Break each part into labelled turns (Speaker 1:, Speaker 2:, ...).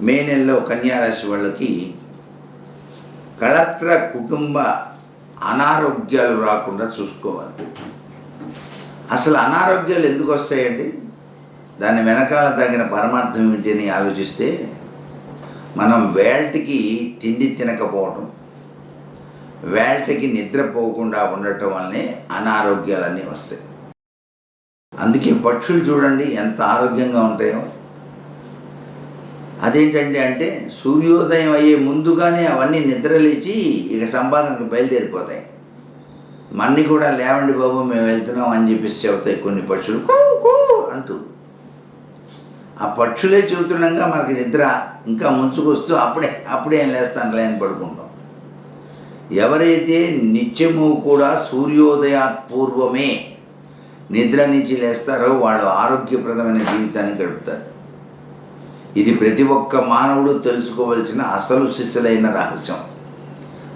Speaker 1: మే నెలలో కన్యారాశి వాళ్ళకి కళత్ర కుటుంబ అనారోగ్యాలు రాకుండా చూసుకోవాలి. అసలు అనారోగ్యాలు ఎందుకు వస్తాయండి? దాని వెనకాల తగిన పరమార్థం ఏంటి అని ఆలోచిస్తే మనం వేల్టికి తిండి తినకపోవడం వేల్టికి నిద్రపోకుండా ఉండటం వల్లనే అనారోగ్యాలన్నీ వస్తాయి. అందుకే పక్షులు చూడండి ఎంత ఆరోగ్యంగా ఉంటాయో. అదేంటండి అంటే సూర్యోదయం అయ్యే ముందుగానే అవన్నీ నిద్రలేచి ఇక సంపాదనకు బయలుదేరిపోతాయి. మన్ని కూడా లేవండి బాబు మేము వెళ్తున్నాం అని చెప్పేసి చెబుతాయి కొన్ని పక్షులు. కూ కూ అంటూ. ఆ పక్షులే చెబుతుండగా మనకి నిద్ర ఇంకా ముంచుకొస్తూ అప్పుడే అప్పుడే ఏం లేస్తాను లేని పడుకుంటాం. ఎవరైతే నిత్యము కూడా సూర్యోదయాత్పూర్వమే నిద్ర నుంచి లేస్తారో వాళ్ళు ఆరోగ్యప్రదమైన జీవితాన్ని గడుపుతారు. ఇది ప్రతి ఒక్క మానవుడు తెలుసుకోవలసిన అసలు శిశులైన రహస్యం.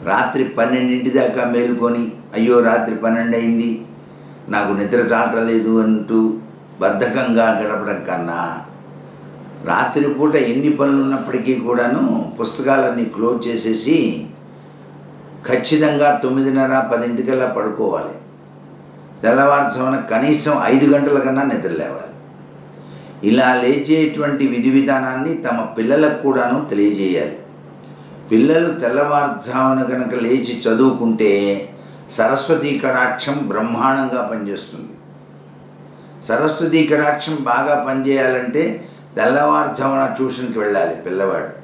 Speaker 1: రాత్రి పన్నెండింటి దాకా మేలుకొని అయ్యో రాత్రి పన్నెండు అయింది నాకు నిద్ర చాటలేదు అంటూ బద్ధకంగా గడపడం కన్నా రాత్రిపూట ఎన్ని పనులు ఉన్నప్పటికీ కూడాను పుస్తకాలన్నీ క్లోజ్ చేసేసి ఖచ్చితంగా తొమ్మిదిన్నర పదింటికల్లా పడుకోవాలి. తెల్లవారుజామున కనీసం ఐదు గంటల కన్నా నిద్ర లేవాలి. ఇలా లేచేటువంటి విధి విధానాన్ని తమ పిల్లలకు కూడాను తెలియజేయాలి. పిల్లలు తెల్లవారుజామున కనుక లేచి చదువుకుంటే సరస్వతీ కటాక్షం బ్రహ్మాండంగా పనిచేస్తుంది. సరస్వతీ కటాక్షం బాగా పనిచేయాలంటే తెల్లవారుజామున ట్యూషన్కి వెళ్ళాలి పిల్లవాడు.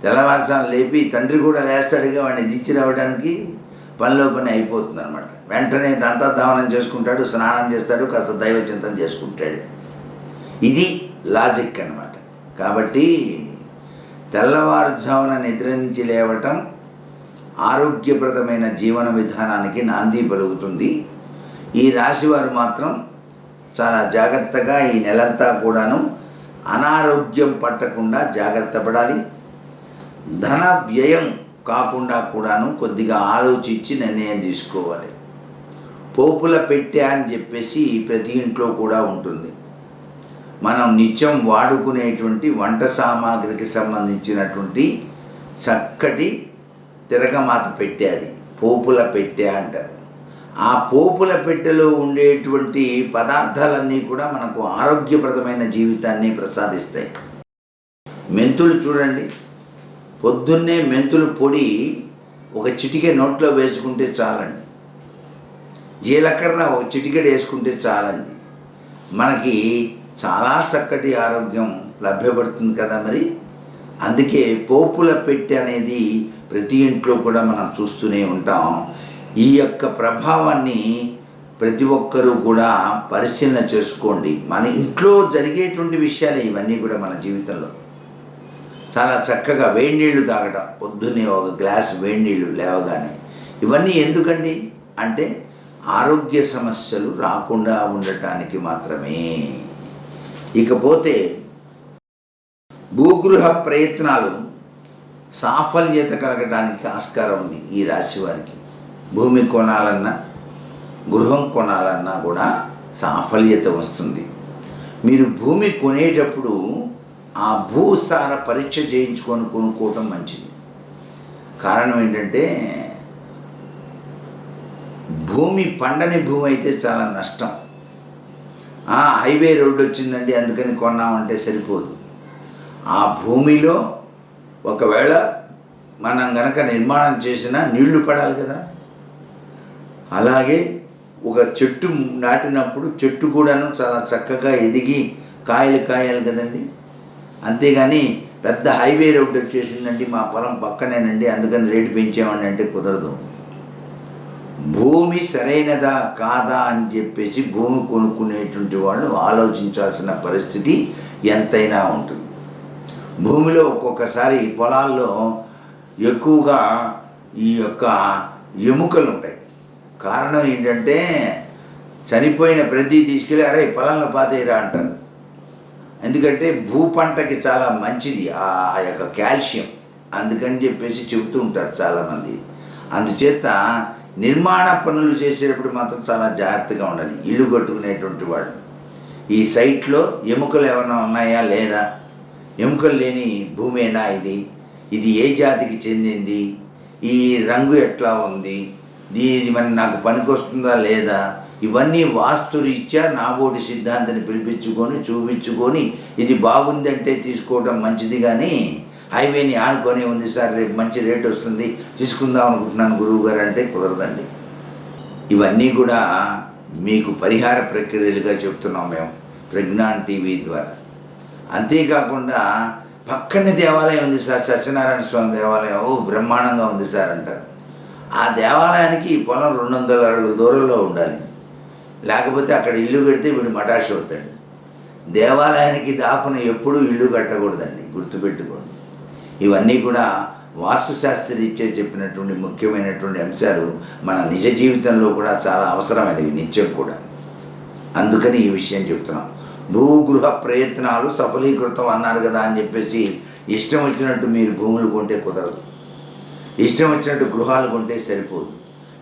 Speaker 1: తెల్లవారుజామున లేపి తండ్రి కూడా లేస్తాడుగా వాడిని దించి రావడానికి పనిలో పని అయిపోతుంది అనమాట వెంటనే దంతధావనం చేసుకుంటాడు స్నానం చేస్తాడు కాస్త దైవ చింతన చేసుకుంటాడు. ఇది లాజిక్ అనమాట కాబట్టి తెల్లవారుజామున నిద్ర నుంచి లేవటం ఆరోగ్యప్రదమైన జీవన విధానానికి నాంది పలుకుతుంది. ఈ రాశివారు మాత్రం చాలా జాగ్రత్తగా ఈ నెలంతా కూడాను అనారోగ్యం పట్టకుండా జాగ్రత్త పడాలి. ధన వ్యయం కాకుండా కూడాను కొద్దిగా ఆలోచించి నిర్ణయం తీసుకోవాలి. పోపుల పెట్టే అని చెప్పేసి ప్రతి ఇంట్లో కూడా ఉంటుంది. మనం నిత్యం వాడుకునేటువంటి వంట సామాగ్రికి సంబంధించినటువంటి చక్కటి తిరగమాత పెట్టే అది పోపుల పెట్టె అంటారు. ఆ పోపుల పెట్టెలో ఉండేటువంటి పదార్థాలన్నీ కూడా మనకు ఆరోగ్యప్రదమైన జీవితాన్ని ప్రసాదిస్తాయి. మెంతులు చూడండి. పొద్దున్నే మెంతులు పొడి ఒక చిటికె నోట్లో వేసుకుంటే చాలండి. జీలకర్ర ఒక చిటికెడు వేసుకుంటే చాలండి. మనకి చాలా చక్కటి ఆరోగ్యం లభ్యపడుతుంది కదా మరి. అందుకే పోపుల పెట్టి అనేది ప్రతి ఇంట్లో కూడా మనం చూస్తూనే ఉంటాం. ఈ యొక్క ప్రభావాన్ని ప్రతి ఒక్కరూ కూడా పరిశీలన చేసుకోండి. మన ఇంట్లో జరిగేటువంటి విషయాలు ఇవన్నీ కూడా మన జీవితంలో. చాలా చక్కగా వేడి నీళ్ళు తాగడం పొద్దున్నే ఒక గ్లాస్ వేడి నీళ్ళు లేవగానే. ఇవన్నీ ఎందుకండి? అంటే ఆరోగ్య సమస్యలు రాకుండా ఉండటానికి మాత్రమే. ఇకపోతే భూగృహ ప్రయత్నాలు సాఫల్యత కలగడానికి ఆస్కారం ఉంది ఈ రాశి వారికి. భూమి కొనాలన్నా గృహం కొనాలన్నా కూడా సాఫల్యత వస్తుంది. మీరు భూమి కొనేటప్పుడు ఆ భూసార పరీక్ష చేయించుకొని కొనుక్కోవటం మంచిది. కారణం ఏంటంటే భూమి పండని భూమి అయితే చాలా నష్టం. హైవే రోడ్డు వచ్చిందండి అందుకని కొన్నామంటే సరిపోదు. ఆ భూమిలో ఒకవేళ మనం గనక నిర్మాణం చేసినా నీళ్ళు పడాలి కదా. అలాగే ఒక చెట్టు నాటినప్పుడు చెట్టు కూడాను చాలా చక్కగా ఎదిగి కాయలు కాయాలి కదండి. అంతేగాని పెద్ద హైవే రోడ్డు వచ్చేసిందండి మా పొలం పక్కనేనండి అందుకని రేటు పెంచామని అంటే కుదరదు. భూమి సరైనదా కాదా అని చెప్పేసి భూమి కొనుక్కునేటువంటి వాళ్ళు ఆలోచించాల్సిన పరిస్థితి ఎంతైనా ఉంటుంది. భూమిలో ఒక్కొక్కసారి పొలాల్లో ఎక్కువగా ఈ యొక్క ఎముకలు ఉంటాయి కారణం ఏంటంటే చనిపోయిన ప్రతి తీసుకెళ్ళి అరే పొలంలో పాతేయరా అంటారు. ఎందుకంటే భూ పంటకి చాలా మంచిది ఆ యొక్క కాల్షియం. అందుకని చెప్పేసి చెబుతూ ఉంటారు చాలామంది. అందుచేత నిర్మాణ పనులు చేసేటప్పుడు మాత్రం చాలా జాగ్రత్తగా ఉండాలి. ఇల్లు కట్టుకునేటువంటి వాళ్ళు. ఈ సైట్లో ఎముకలు ఏమైనా ఉన్నాయా? లేదా? ఎముకలు లేని భూమేనా ఇది? ఇది ఏ జాతికి చెందింది? ఈ రంగు ఎట్లా ఉంది? దీని ఇది మరి నాకు పనికొస్తుందా లేదా? ఇవన్నీ వాస్తురీత్యా నాబోటి సిద్ధాంతిని పిలిపించుకొని చూపించుకొని ఇది బాగుందంటే తీసుకోవడం మంచిది కానీ హైవేని ఆనుకొని ఉంది సార్ రేపు మంచి రేట్ వస్తుంది తీసుకుందాం అనుకుంటున్నాను గురువు గారు అంటే కుదరదండి. ఇవన్నీ కూడా మీకు పరిహార ప్రక్రియలుగా చెప్తున్నాం మేము ప్రజ్ఞాన్ టీవీ ద్వారా. అంతేకాకుండా పక్కనే దేవాలయం ఉంది సార్ సత్యనారాయణ స్వామి దేవాలయం. ఓ బ్రహ్మాండంగా ఉంది సార్ అంటారు. ఆ దేవాలయానికి ఈ పొలం రెండు వందల అడుగుల దూరంలో ఉండాలి. లేకపోతే అక్కడ ఇల్లు కడితే వీడు మటాష్ అవుతాడు దేవాలయానికి దాపున ఎప్పుడూ ఇల్లు కట్టకూడదండి గుర్తుపెట్టుకో ఇవన్నీ కూడా వాస్తుశాస్త్రరీత్యా చెప్పినటువంటి ముఖ్యమైనటువంటి అంశాలు మన నిజ జీవితంలో కూడా చాలా అవసరమైనవి నిత్యం కూడా. అందుకని ఈ విషయం చెప్తున్నాం. భూగృహ ప్రయత్నాలు సఫలీకృతం అన్నారు కదా అని చెప్పేసి ఇష్టం వచ్చినట్టు మీరు భూములు కొంటే కుదరదు. ఇష్టం వచ్చినట్టు గృహాలు కొంటే సరిపోదు.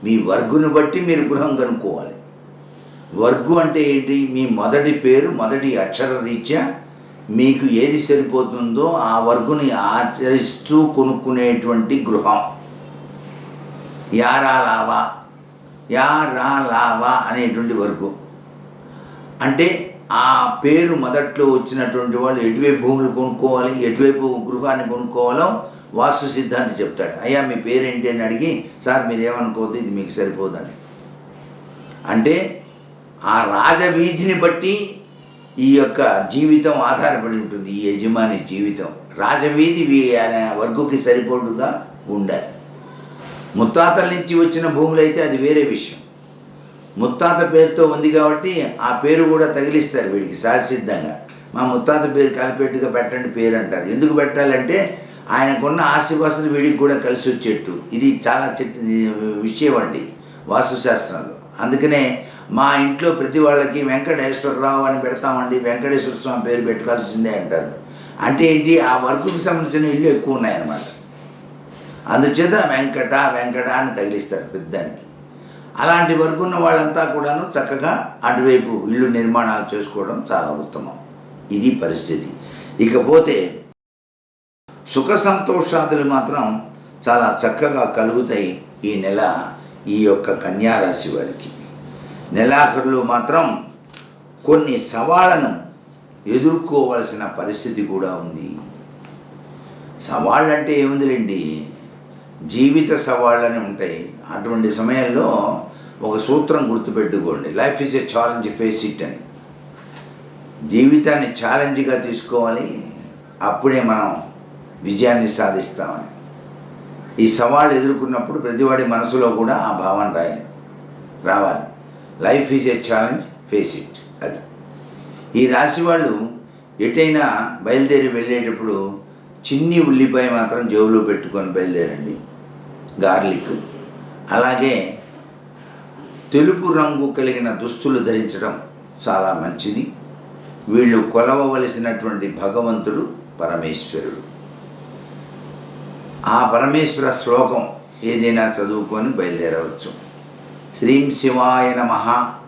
Speaker 1: మీ వర్గును బట్టి మీరు గృహం కనుక్కోవాలి. వర్గు అంటే ఏంటి? మీ మొదటి పేరు మొదటి అక్షర రీత్యా మీకు ఏది సరిపోతుందో ఆ వర్గుని ఆచరిస్తూ కొనుక్కునేటువంటి గృహం. యారా లావా యా రా లావా అనేటువంటి వర్గు. అంటే ఆ పేరు మొదట్లో వచ్చినటువంటి వాళ్ళు ఎటువైపు భూములు కొనుక్కోవాలి ఎటువైపు గృహాన్ని కొనుక్కోవాలో వాస్తు సిద్ధాంతి చెప్తాడు. అయ్యా మీ పేరేంటి అని అడిగి సార్ మీరు ఏమనుకోవద్దు ఇది మీకు సరిపోదండి. అంటే ఆ రాజవీధిని బట్టి ఈ యొక్క జీవితం ఆధారపడి ఉంటుంది. ఈ యజమాని జీవితం. రాజవీధి అనే ఆయన వర్గుకి సరిపోటుగా ఉండాలి. ముత్తాతల నుంచి వచ్చిన భూములు అయితే అది వేరే విషయం. ముత్తాత పేరుతో ఉంది కాబట్టి ఆ పేరు కూడా తగిలిస్తారు వీడికి సహసిద్ధంగా. మా ముత్తాత పేరు కలిపేట్టుగా పెట్టండి పేరు అంటారు. ఎందుకు పెట్టాలంటే ఆయనకున్న ఆశీర్వాసులు వీడికి కూడా కలిసి వచ్చేట్టు ఇది చాలా చెట్టు విషయం అండి వాస్తుశాస్త్రంలో. అందుకనే మా ఇంట్లో ప్రతి వాళ్ళకి వెంకటేశ్వరరావు అని పెడతామండి వెంకటేశ్వర స్వామి పేరు పెట్టుకోవాల్సిందే అంటారు. అంటే ఏంటి? ఆ వర్క్కి సంబంధించిన ఇల్లు ఎక్కువ ఉన్నాయన్నమాట. అందుచేత వెంకట వెంకట అని తగిలిస్తారు పెద్దానికి అలాంటి వర్క్ ఉన్న వాళ్ళంతా కూడాను చక్కగా అటువైపు ఇల్లు నిర్మాణాలు చేసుకోవడం చాలా ఉత్తమం. ఇది పరిస్థితి. ఇకపోతే సుఖ సంతోషాదులు మాత్రం చాలా చక్కగా కలుగుతాయి ఈ నెల ఈ యొక్క కన్యారాశి వారికి. నెలాఖరులో మాత్రం కొన్ని సవాళ్ళను ఎదుర్కోవలసిన పరిస్థితి కూడా ఉంది. సవాళ్ళంటే ఏముందిలేండి? జీవిత సవాళ్ళని ఉంటాయి. అటువంటి సమయంలో ఒక సూత్రం గుర్తుపెట్టుకోండి. Life is a challenge face it అని. జీవితాన్ని ఛాలెంజ్గా తీసుకోవాలి. అప్పుడే మనం విజయాన్ని సాధిస్తామని. ఈ సవాళ్ళు ఎదుర్కొన్నప్పుడు ప్రతివాడి మనసులో కూడా ఆ భావన రాయాలి రావాలి. Life is a challenge face it అది. ఈ రాశి వాళ్ళు ఎటైనా బయలుదేరి వెళ్ళేటప్పుడు చిన్ని ఉల్లిపాయ మాత్రం జేబులో పెట్టుకొని బయలుదేరండి. గార్లిక్. అలాగే తెలుపు రంగు కలిగిన దుస్తులు ధరించడం చాలా మంచిది. వీళ్ళు కొలవవలసినటువంటి భగవంతుడు పరమేశ్వరుడు. ఆ పరమేశ్వర శ్లోకం ఏదైనా చదువుకొని బయలుదేరవచ్చు. శ్రీం శివాయ నమ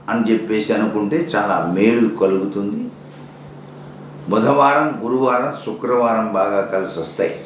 Speaker 1: అని చెప్పేసి అనుకుంటే చాలా మేలు కలుగుతుంది. బుధవారం గురువారం శుక్రవారం బాగా కలిసి వస్తాయి.